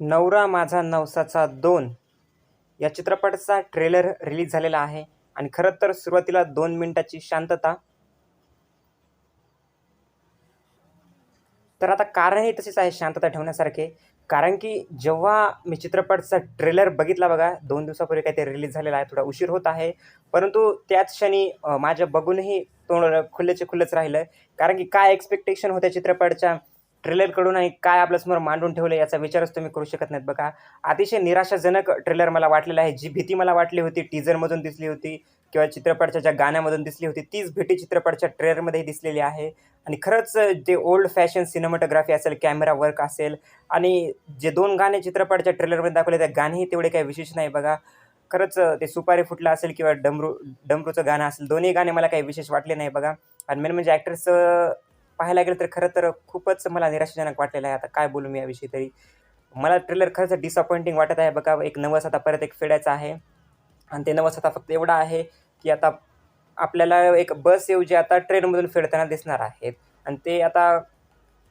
नवरा माझा नवसाचा दोन. या चित्रपटाचा ट्रेलर रिलीज झालेला आहे आणि खरं तर सुरुवातीला दोन मिनिटाची शांतता. तर आता कारणही तसेच आहे शांतता ठेवण्यासारखे. कारण की जेव्हा मी चित्रपटाचा ट्रेलर बघितला बघा दोन दिवसापूर्वी काही ते रिलीज झालेला आहे थोडा उशीर होत आहे. परंतु त्याच क्षणी माझ्या बघूनही तोंड खुल्ल्याचे खुल्लंच राहिलं. कारण की काय एक्सपेक्टेशन होत्या चित्रपटच्या? ट्रेलरकडूनही आणि काय आपल्यासमोर मांडून ठेवलं याचा विचारच तुम्ही करू शकत नाहीत बघा. अतिशय निराशाजनक ट्रेलर मला वाटलेला आहे. जी भीती मला वाटली होती टीजरमधून दिसली होती किंवा चित्रपटाच्या ज्या गाण्यामधून दिसली होती तीच भीती चित्रपटाच्या ट्रेलरमध्येही दिसलेली आहे. आणि खरंच जे ओल्ड फॅशन सिनेमॅटोग्राफी असेल कॅमेरा वर्क असेल आणि जे दोन गाणे चित्रपटाच्या ट्रेलरमध्ये दाखवले त्या गाणेही तेवढे काही विशेष नाही बघा. खरंच ते सुपारी फुटला असेल किंवा डमरू डमरूचं गाणं असेल दोन्ही गाणे मला काही विशेष वाटले नाही बघा. आणि मेन म्हणजे ॲक्टर्स पाहायला गेलं तर खरं तर खूपच मला निराशाजनक वाटलेलं आहे. आता काय बोलू मी याविषयी तरी? मला ट्रेलर खरंच डिसअपॉइंटिंग वाटत आहे. बघा एक नवस आता परत एक फेडायचा आहे. आणि ते नवस आता फक्त एवढा आहे की आता आपल्याला एक बस ऐवजी आता ट्रेनमधून फिरताना दिसणार आहेत. आणि ते आता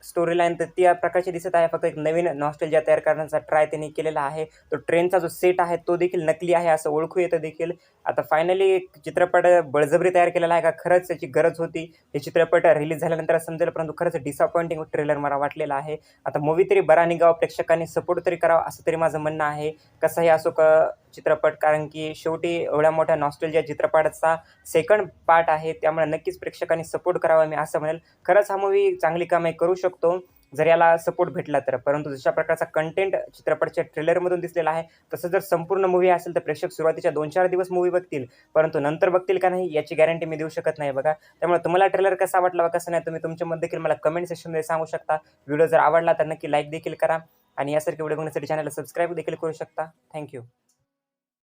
स्टोरी लाईन तर त्या प्रकारची दिसत आहे. फक्त एक नवीन नॉस्टेलजा तयार करण्याचा ट्राय त्यांनी केलेला आहे. तो ट्रेनचा जो सेट आहे तो देखील नकली आहे असं ओळखू येतं देखील. आता फायनली चित्रपट बळजबरी तयार केलेला आहे का? खरंच त्याची गरज होती. हे चित्रपट रिलीज झाल्यानंतर समजेल परंतु खरंच डिसअपॉइंटिंग ट्रेलर मला वाटलेला आहे. आता मूवी तरी बरा निघावा प्रेक्षकांनी सपोर्ट तरी करावा असं तरी माझं म्हणणं आहे. कसंही असो का चित्रपट कारण की शेवटी एवढ्या मोठ्या नॉस्टेलजिया चित्रपटाचा सेकंड पार्ट आहे त्यामुळे नक्कीच प्रेक्षकांनी सपोर्ट करावा मी असं म्हणेल. खरंच हा मूवी चांगली कामे करू शकतो जर याला सपोर्ट भेटला तर. परंतु जशा प्रकारचा कंटेंट चित्रपटच्या ट्रेलरमधून दिसलेला आहे तसं जर संपूर्ण मूवी असेल तर प्रेक्षक सुरुवातीच्या दोन चार दिवस मूवी बघतील. परंतु नंतर बघतील का नाही याची गॅरंटी मी देऊ शकत नाही बघा. त्यामुळे तुम्हाला ट्रेलर कसा वाटला वा कसं नाही तुम्ही तुमच्या मत देखील मला कमेंट सेक्शनमध्ये सांगू शकता. व्हिडिओ जर आवडला तर नक्की लाईक देखील करा. आणि यासारखे व्हिडिओ बघण्यासाठी चॅनलला सबस्क्राईब देखील करू शकता. थँक्यू